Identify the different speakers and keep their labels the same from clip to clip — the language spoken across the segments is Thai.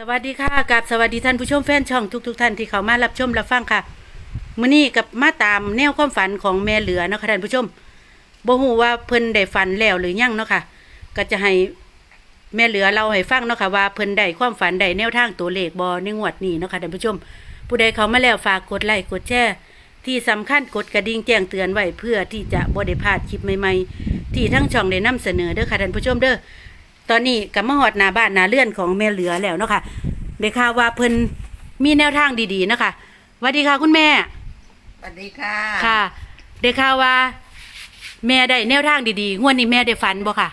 Speaker 1: สวัสดีค่ะกับสวัสดีท่านผู้ชมแฟนช่องทุกๆทท่านที่เข้ามารับชมรับฟังค่ะมื้อนี้กับมาตามแนวความฝันของแม่เหลือเนาะค่ะท่านผู้ชมบ่ฮู้ว่าเพิ่นได้ฝันแล้วหรือยังเนาะค่ะ ก็จะให้แม่เหลือเราให้ฟังเนาะค่ะว่าเพิ่นได้ความฝันได้แนวทางตัวเลขบ่ในงวดนี้เนาะค่ะท่านผู้ชม ผู้ใดเขามาแล้วฝากกดไลค์กดแชร์ที่สำคัญกดกระดิ่งแจ้งเตือนไว้เพื่อที่จะบ่ได้พลาดคลิปใหม่ๆ ที่ทั้งช่องได้นำเสนอเด้อค่ะท่านผู้ชมเด้อ ตอนนี้กับมาหอดหน้าบ้านหน้าเลื่อนของแม่เหลือแล้วเนาะค่ะได้ข่าวว่าเพิ่นมีแนวทางดีๆเนาะคะสวัสดีค่ะคุณแม่
Speaker 2: สวัสดีค่ะ
Speaker 1: ค่ะได้ข่าวว่า แม่ได้แนวทางดีๆงวดนี้แม่ได้ฝันบ่ค่ะ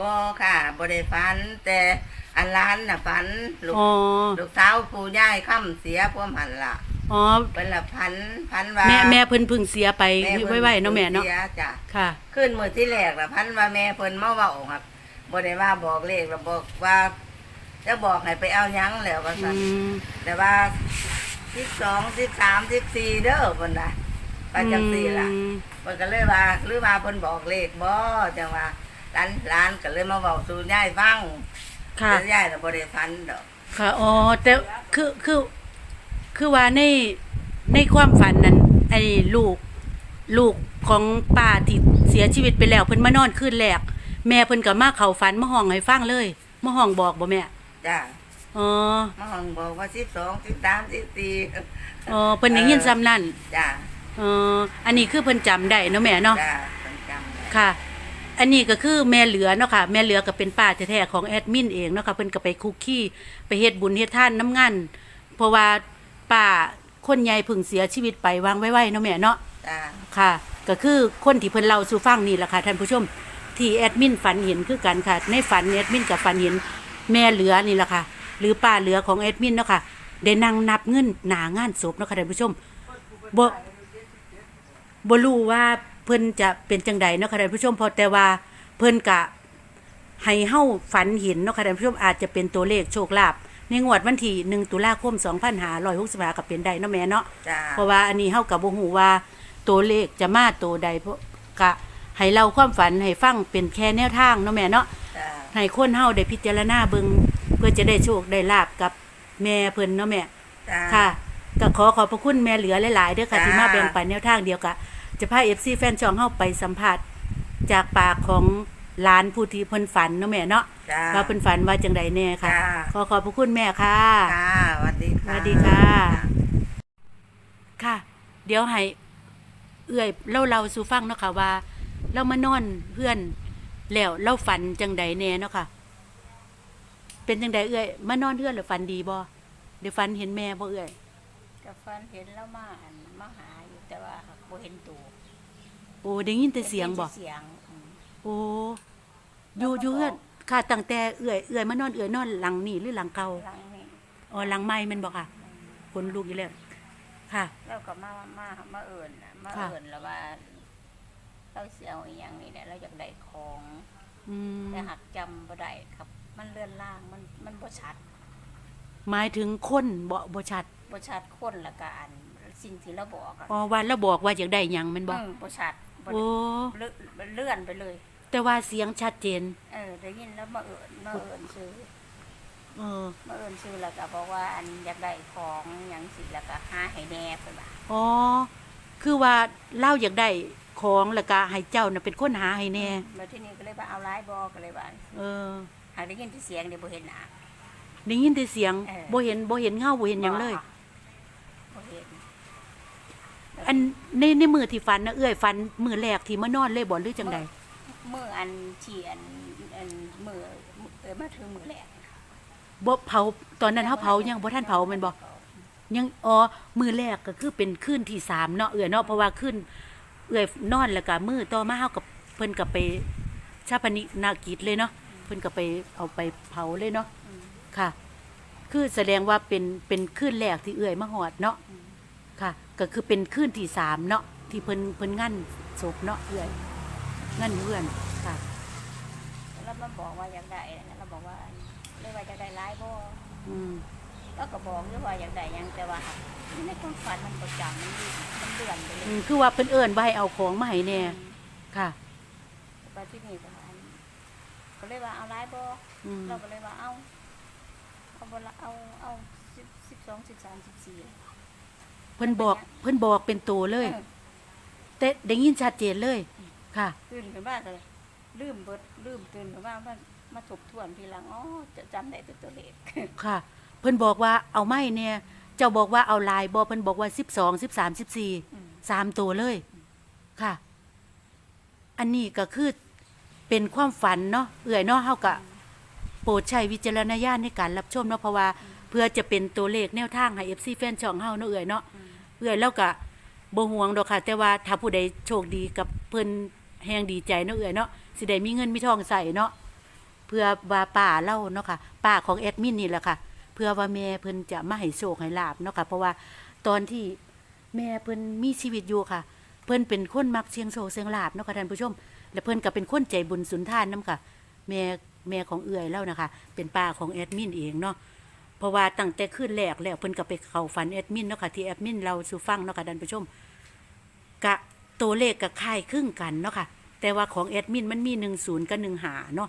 Speaker 2: บอค่ะบได้ฝัน แต่อันร้านน่ะฝันลูก
Speaker 1: อ๋อ
Speaker 2: ลูกสาวปู่ย่ายค่ำเสียพวกหันละ
Speaker 1: อ๋อ
Speaker 2: เป็นละพันพันว่า
Speaker 1: แม่แม่เพิ่นเพึ่งเสียไป
Speaker 2: แม่พิ่
Speaker 1: ไว้ๆเนาะแม่เนาะ
Speaker 2: สียจ้ะ
Speaker 1: ค่ะ
Speaker 2: ขึ้นมือที่แรกละพันว่าแม่เพิ่นมาเว่าครับ บได้ว่าบอกเลขแล้วบอกว่า จะบอกให้ไปเอาหยังแล้วว่า
Speaker 1: อื
Speaker 2: สั่น
Speaker 1: ม
Speaker 2: แต่ว่าสิบสองสิบสามสิบสี่เด้อเพิ่นน่ะไปจังสี่ล่ะ
Speaker 1: อืม
Speaker 2: เพิ่นก็เลยว่าหรือว่าเพิ่นบอกเลขบ่จังว่าร้านร้านก็เลยมาเว้าสู่ยายฟัง
Speaker 1: ค่ะ
Speaker 2: แต่ยายน่ะบ่ได้ฟันดอก
Speaker 1: ค่ะ อ๋อ แต่คือคือ คือว่าในในความฝันนั้น ไอ้ลูก ลูกของป้าที่เสียชีวิตไปแล้ว เพิ่นมานอนคืนแรก แม่เพิ่นก็มาเข้าฝันมาห้องให้ฟังเลยมาห้องบอกบ่แม่
Speaker 2: จ้า
Speaker 1: อ๋อ
Speaker 2: มาห้องบอกว่า12 13 14
Speaker 1: อ๋อเพิ่นได้ยินซ้ำนั่น
Speaker 2: จ้า
Speaker 1: อ๋ออันนี้คือเพิ่นจำได้เนาะแม่เนาะ
Speaker 2: จ้าเพิ่นจำได้
Speaker 1: ค่ะ อันนี้ก็คือแม่เหลือเนาะค่ะ แม่เหลือก็เป็นป้าแท้ๆของแอดมินเองเนาะค่ะเพิ่นก็ไปคุกคีไปเฮ็ดบุญเฮ็ดทานน้ำงานเพราะว่าป้าคนใหญ่เพิ่งเสียชีวิตไปวางไว้ๆเนาะแม่เนาะ
Speaker 2: จ้า
Speaker 1: ค่ะ ก็คือคนที่เพิ่นเล่าสู่ฟังนี่แหละค่ะท่านผู้ชม ที่แอดมินฝันเห็นคือกันค่ะ ในฝันแอดมินกับฝันเห็นแม่เหลือนี่แหละค่ะ หรือป้าเหลือของแอดมินเนาะค่ะได้นั่งนับเงินหนางานศพเนาะค่ะท่านผู้ชมบ่บ่รู้ว่าเพิ่นจะเป็นจังใดเนาะค่ะท่านผู้ชมเพอแต่ว่าเพิ่นกะให้เฮาฝันเห็นเนาะค่ะท่านผู้ชมอาจจะเป็นตัวเลขโชคลาภในงวดวันที่1ตุลาคม2565ก็เป็นได้เนาะแม่เนาะ
Speaker 2: จ้า
Speaker 1: เพราะว่าอันนี้เฮากับบ่ฮู้ว่าตัวเลขจะมาตัวใดเพราะกะ ให้เราความฝันให้ฟังเป็นแค่แนวทางเนาะแม่เนาะ
Speaker 2: จ้า
Speaker 1: ให้คนเฮาได้พิจารณาเบิ่งเพื่อจะได้โชคได้ลาบกับแม่เพิ่นเนาะแม่
Speaker 2: จ้า
Speaker 1: ค่ะก็ขอขอบพระคุณแม่เหลือหลายๆเด้อค่ะ
Speaker 2: จ้า
Speaker 1: ที่มาแบ่งปันแนวทางเดียวกะจะพา FC แฟนช่องเฮาไปสัมภาษณ์จากปากของหลานผู้ที่เพิ่นฝันเนาะแม่เนาะ
Speaker 2: จ้า
Speaker 1: ว่าเพิ่นฝันว่าจังใดแน่ค่ะ
Speaker 2: จ้า
Speaker 1: ขอขอบพระคุณแม่ค่ะ
Speaker 2: ค่ะสวัสดีค่ะ
Speaker 1: สวัสดีค่ะ ค่ะ เดี๋ยวให้เอื่อยเล่าเราสู่ฟังเนาะค่ะว่า เรามานอนเพื่อนแล้วเราฝันจังใดแน่เนาะค่ะ เป็นจังใดเอื่อยมานอนเพื่อนหรือฝันดีบ่เดี๋ยวฝันเห็นแม่บ่เอื่อย
Speaker 3: ก็ฟันเห็นแล้วมาอันมาหาอยู่แต่ว่าบ่เห็นตัว
Speaker 1: โอ้ได้ยินแต่เสียงบ่
Speaker 3: เสียงอืม
Speaker 1: โอ้อยู่อยู่เพื่อนค่ะตั้งแต่เอื่อยเอื่อยมานอนเอื่อยนอนหลังนี่หรือหลังเก่า
Speaker 3: หลังนี่
Speaker 1: อ๋อหลังไม้แมันบ่ค่ะคนลูกอยู่แล้วค่ะ
Speaker 3: แล้วก็มามามาเอิ่นน่ะมา
Speaker 1: ค่ะ
Speaker 3: เอิ่นแล้วว่า เราเสียวอีหยังนี่แหละเราอยากได้ของ
Speaker 1: อืม
Speaker 3: แต่หักจำบ่ได้ครับ มันเลื่อนล่างมันมันบ่ชัด
Speaker 1: หมายถึงคนบ่บ่ชัด
Speaker 3: บ่ชัดคนละกอันสิ่งที่เราบอกอะ
Speaker 1: อ๋อว่าเราบอกว่าอยากได้หยังแมันบ่
Speaker 3: อืมบ่ชัดบ่
Speaker 1: โอ้
Speaker 3: เลื่อนเลื่อนไปเลย
Speaker 1: แต่ว่าเสียงชัดเจน
Speaker 3: เออได้ยินแล้วมาเอิ่นมาเอิ่นซื้อ
Speaker 1: เออ
Speaker 3: มาเอิ่นซื้อแล้วก็บอกว่าอันอยากได้ของหยังสิแล้วก็หาให้แน่เพิ่นว่า
Speaker 1: อ๋อคือว่าเล่าอยากได้ ของแล้วก็ให้เจ้าน่ะเป็นคนหาให้แน่
Speaker 3: แล้วที่นี่ก็เลยว่าเอาไลายบอกก็เลยว่า
Speaker 1: เออ
Speaker 3: หากได้ยินที่เสียงเดี๋ยวบ่เห็นหน้า
Speaker 1: ได้ยินแต่เสียง
Speaker 3: เออ
Speaker 1: บ่เห็นบ่เห็นเงาบ่เห็นหยังเลย
Speaker 3: บ่เห็น
Speaker 1: อันในในมือที่ฟันนะเอื้อยฟันมือแรกที่มานอนเลยบ่หรือจังใด
Speaker 3: มืออันที่อันอันมือเออมาถึงมือแรก
Speaker 1: บ่เผาตอนนั้นเฮาเผายังบ่ทันเผาแม่นบ่ยังอ๋อมือแรกก็คือเป็นคืนที่สามเนาะเอื้อยเนาะเพราะว่าคืน เอื้อยนอนแล้วก็มือต่อมาเฮากับเพิ่นก็ไปชาปนินากิจเลยเนาะเพิ่นก็ไปเอาไปเผาเลยเนาะ
Speaker 3: อืม
Speaker 1: ค่ะ คือแสดงว่าเป็นเป็นคืนแรกที่เอื่อยมาหอดเนาะ
Speaker 3: อืม
Speaker 1: ค่ะ ก็คือเป็นคืนที่สามเนาะที่เพิ่นเพิ่นงั้นศพเนาะเอื่อยงั้นเพื่อนค่ะ
Speaker 3: แล้วมันบอกว่าอยากได้แล้วเราบอกว่าเรียกว่าอยากได้หลายบ่
Speaker 1: อืม
Speaker 3: แล้วก็บอกอยู่ว่าอยากได้หยังแต่ว่า ในความฝันมันประจำมันมันเลื่อนไปเล
Speaker 1: อื
Speaker 3: ย
Speaker 1: มคือว่าเพิ่นเอิ้นว่าให้เอาของมาให้แน่
Speaker 3: อืม
Speaker 1: ค่ะ
Speaker 3: ไปที่นี่ก็อันก็เลยว่าเอาหลายบ่
Speaker 1: อืม
Speaker 3: เราก็เลยว่าเอาเอาบ่ละเอาเอาสิบสิบสองสิบสามสิบสี่
Speaker 1: เพิ่นบอกเพิ่นบอกเป็นตัวเลยแต่ได้ยินชัดเจนเลยค่ะ
Speaker 3: ตื่นขึ้นมาเลยลืมเบิดลืมตื่นขึ้นมามามาทบทวนทีหลังอ๋อจะจำได้แต่ตัวเลข
Speaker 1: ค่ะ เพิ่นบอกว่าเอาไม่เนี่ย เจ้าบอกว่าเอาลายบอเพิ่นบอกว่าสิบสองสิบสามสิบสี่สามตัวเลย ค่ะ อันนี้ก็คือเป็นความฝันเนาะเอื่อยเนาะเฮากะโปรดใช้วิจารณญาณในการรับชมเนาะเพราะว่าเพื่อจะเป็นตัวเลขแนวทางให้ FC แฟนช่องเฮาเนาะเอื่อยเนาะเอื่อยแล้วก็บ่ห่วงดอกค่ะ แต่ว่าถ้าผู้ใดโชคดีกับเพิ่นแฮงดีใจเนาะเอื่อยเนาะสิได้มีเงินมีทองใส่เนาะเพื่อว่าป้าเล่าเนาะค่ะป้าของแอดมินนี่แหละค่ะ เพื่อว่าแม่เพิ่นจะมาให้โชคให้ลาบเนาะค่ะ เพราะว่าตอนที่แม่เพิ่นมีชีวิตอยู่ค่ะ เพิ่นเป็นคนมักเสียงโชคเสียงลาบเนาะค่ะท่านผู้ชม และเพิ่นก็เป็นคนใจบุญสุนทานนํค่ะ แม่แม่ของเอื่อยแล้วนะคะ เป็นป้าของแอดมินเองเนาะเพราะว่าตั้งแต่คืนแรกแล้วเพิ่นก็ไปเข้าฝันแอดมินเนาะค่ะที่แอดมินเราสู่ฟังเนาะค่ะท่านผู้ชมกะตัวเลขก็คล้ายคลึงกันเนาะค่ะ แต่ว่าของแอดมินมันมี10กับ1หาเนาะ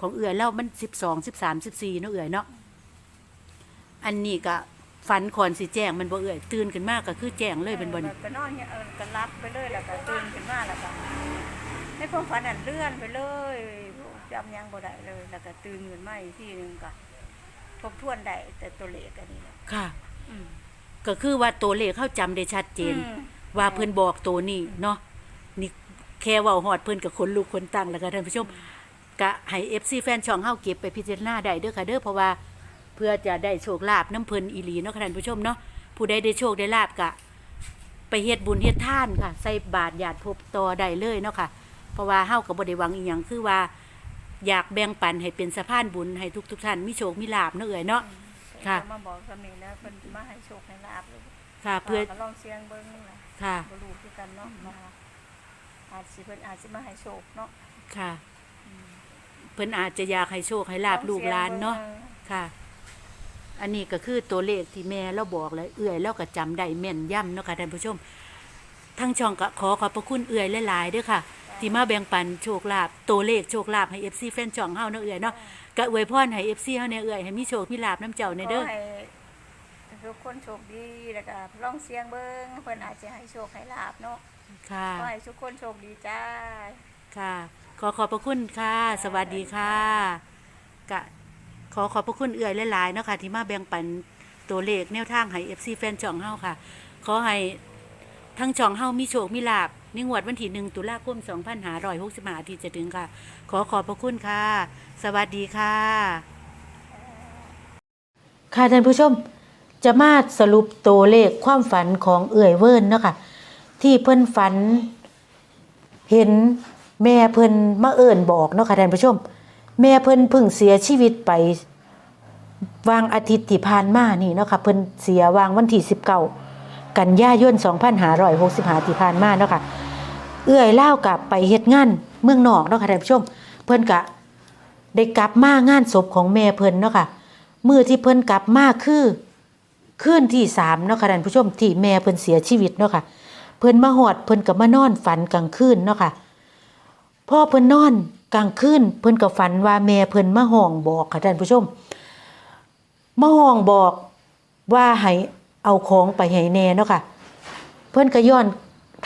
Speaker 1: ของเอื่อยแล้วมัน12 13 14เนาะเอื่อยเนาะ อันนี้ก็ฝันก่อนสิแจ้งมันบ่เอื่อยตื่นขึ้นมาก็คือแจ้งเลยเป็นบ่นี่
Speaker 3: ก็นอนเนี่ยเออก็รับไปเลยแล้วก็ตื่นขึ้นมาแล้วก็ในความฝันนั่นเลื่อนไปเลยจำยังบ่ได้เลย แล้วก็ตื่นขึ้นมาอีกทีหนึงก็ทบทวนได้แต่ตัวเลขอันนี้แหละ
Speaker 1: ค่ะ
Speaker 3: อืม
Speaker 1: ก็คือว่าตัวเลขเข้าจำได้ชัดเจน
Speaker 3: อืม
Speaker 1: ว่าเพิ่นบอกตัวนี้เนาะนี่แค่เว่าฮอดเพิ่นกับคนลูกคนตั้งแล้วก็ท่านผู้ชมกะให้ FC แฟนช่องเฮาเก็บไปพิจารณาได้เด้อค่ะเด้อเพราะว่า เพื่อจะได้โชคลาภน้ำเพิ่นอีหลีเนาะค่ะท่านผู้ชมเนาะผู้ใดได้โชคได้ลาบกะ ไปเฮ็ดบุญเฮ็ดทานค่ะ ใส่บาตรญาติภพต่อได้เลยเนาะค่ะ เพราะว่าเฮาก็บ่ได้หวังอีหยังคือว่า อยากแบ่งปันให้เป็นสะพานบุญให้ทุกๆท่านมีโชคมีลาภเนาะเอ่ยเนาะ ค่ะ
Speaker 3: เขามาบอกสามีแล้วเพิ่นมาให้โชคให้ลาบเลย
Speaker 1: ค่ะเพื่อ
Speaker 3: ก็ลองเสียงเบิ่งล่ะ
Speaker 1: ค่ะ
Speaker 3: บ่รู้คือกันเนาะว่าอาจสิเพิ่นอาจสิมาให้โชคเนาะ
Speaker 1: ค่ะเพิ่นอาจจะอยากให้โชคให้ลาบลูกหลานเนาะค่ะ อันนี้ก็คือตัวเลขที่แม่เราบอกเลยเอื่อยเราก็จำได้แม่นย่ำเนาะค่ะท่านผู้ชม ทั้งช่องก็ขอขอบพระคุณเอื่อยหลายๆเด้วยค่ะที่มาแบ่งปันโชคลาภตัวเลขโชคลาภให้ FC แฟนช่องเฮาเนาะเอื่อยเนาะก็อวยพรให้ FC เฮาเนี่ยเอื่อยให้มีโชคมีลาภน้ำเจ้าใน
Speaker 3: ข
Speaker 1: เด้
Speaker 3: อ
Speaker 1: อ
Speaker 3: ให้ทุกคนโชคดีแล้วก็ลองเสียงเบิ่งเพิ่นอาจจะให้โชคให้ลาบเนาะ
Speaker 1: ค่ะ
Speaker 3: ขอให้ทุกคนโชคดีจ้า
Speaker 1: ค่ะ ขอขอบพระคุณค่ะ สวัสดีค่ะกะ ขอขอบพระคุณเอื่อยหลายๆเนาะค่ะที่มาแบ่งปันตัวเลขแนวทางให้ FC แฟนช่องเฮาค่ะ ขอให้ทั้งช่องเฮามีโชคมีลาบในงวดวันที่หนึ่งตุลาคม2565ที่จะถึงค่ะ ขอขอบพระคุณค่ะ สวัสดีค่ะ ค่ะท่านผู้ชม จะมาสรุปตัวเลขความฝันของเอื่อยเวิร์นเนาะค่ะ ที่เพิ่นฝัน เห็นแม่เพิ่นมาเอิ่นบอกเนาะค่ะท่านผู้ชม แม่เพิ่นพิ่งเสียชีวิตไปวางอาทิตย์ที่ผ่านมานี่เนาะค่ะเพิ่นเสียวางวันที่19กันยายน2565ที่ผ่านมาเนาะค่ะเอื้อยเล่ากับไปเฮ็ดงานเมืองนอกเนาะค่ะท่านผู้ชม เพิ่นกะได้กลับมางานศพของแม่เพิ่นเนาะค่ะมื้อที่เพิ่นกลับมาคือคืนที่สามเนาะค่ะท่านผู้ชมที่แม่เพิ่นเสียชีวิตเนาะค่ะเพิ่นมาหอดเพิ่นก็มานอนฝันกลางคืนเนาะค่ะพ่อเพิ่นนอน กลางคืนเพิ่นก็ฝันว่าแม่เพิ่นมาห้องบอกค่ะท่านผู้ชมมาห้องบอกว่าให้เอาของไปให้แน่เนาะค่ะ เพิ่นก็ย้อน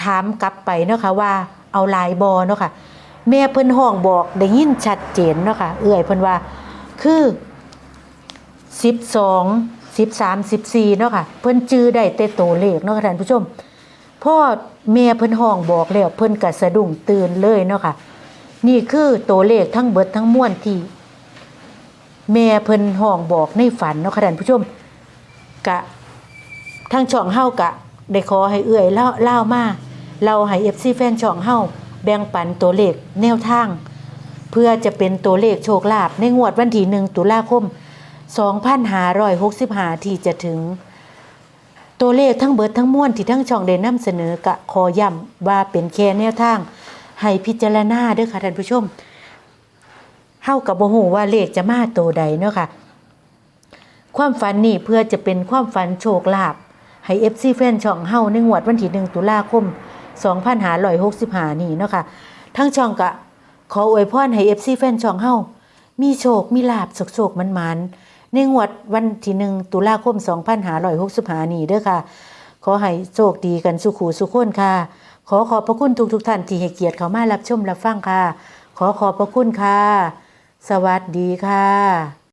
Speaker 1: ถามกลับไปเนาะค่ะว่าเอาลายบอเนาะค่ะ แม่เพิ่นห้องบอกได้ยินชัดเจนเนาะค่ะเอื้อยเพิ่นว่าคือ12 13 14เนาะค่ะ เพิ่นจื้อได้แต่ตัวเลขเนาะค่ะท่านผู้ชมพ่อแม่เพิ่นห้องบอกแล้วเพิ่นก็สะดุ้งตื่นเลยเนาะค่ะ นี่คือตัวเลขทั้งเบิดทั้งมวลที่แม่เพิ่นห้องบอกในฝันเนาะค่ะท่านผู้ชมกะทางช่องเฮากะได้ขอให้เอื้อยเล่าเล่ามาเราให้ FC แฟนช่องเฮาแบ่งปันตัวเลขแนวทาง เพื่อจะเป็นตัวเลขโชคลาภในงวดวันที่1ตุลาคม 2565 ที่จะถึง ตัวเลขทั้งเบิดทั้งมวลที่ทั้งช่องได้นำเสนอกะขอย้ำว่าเป็นแค่แนวทาง ให้พิจารณาเด้อค่ะท่านผู้ชมเฮากับบ่ฮู้ว่าเลขจะมาโตใดเนาะค่ะ ความฝันนี่เพื่อจะเป็นความฝันโชคลาภให้ FC แฟนช่องเฮาในงวดวันที่1ตุลาคม2565 นี่เนาะค่ะ ทั้งช่องกะ ขออวยพรให้ FC แฟนช่องเฮามีโชค มีลาบสุกๆมันๆในงวดวันที่หนึ่งตุลาคม 2565 นี้เด้อค่ะ ขอให้โชคดีกันสุขูสุขคนค่ะ ขอขอบพระคุณทุกทุกท่านที่ให้เกียรติเข้ามารับชมรับฟังค่ะ ขอขอบพระคุณค่ะ สวัสดีค่ะ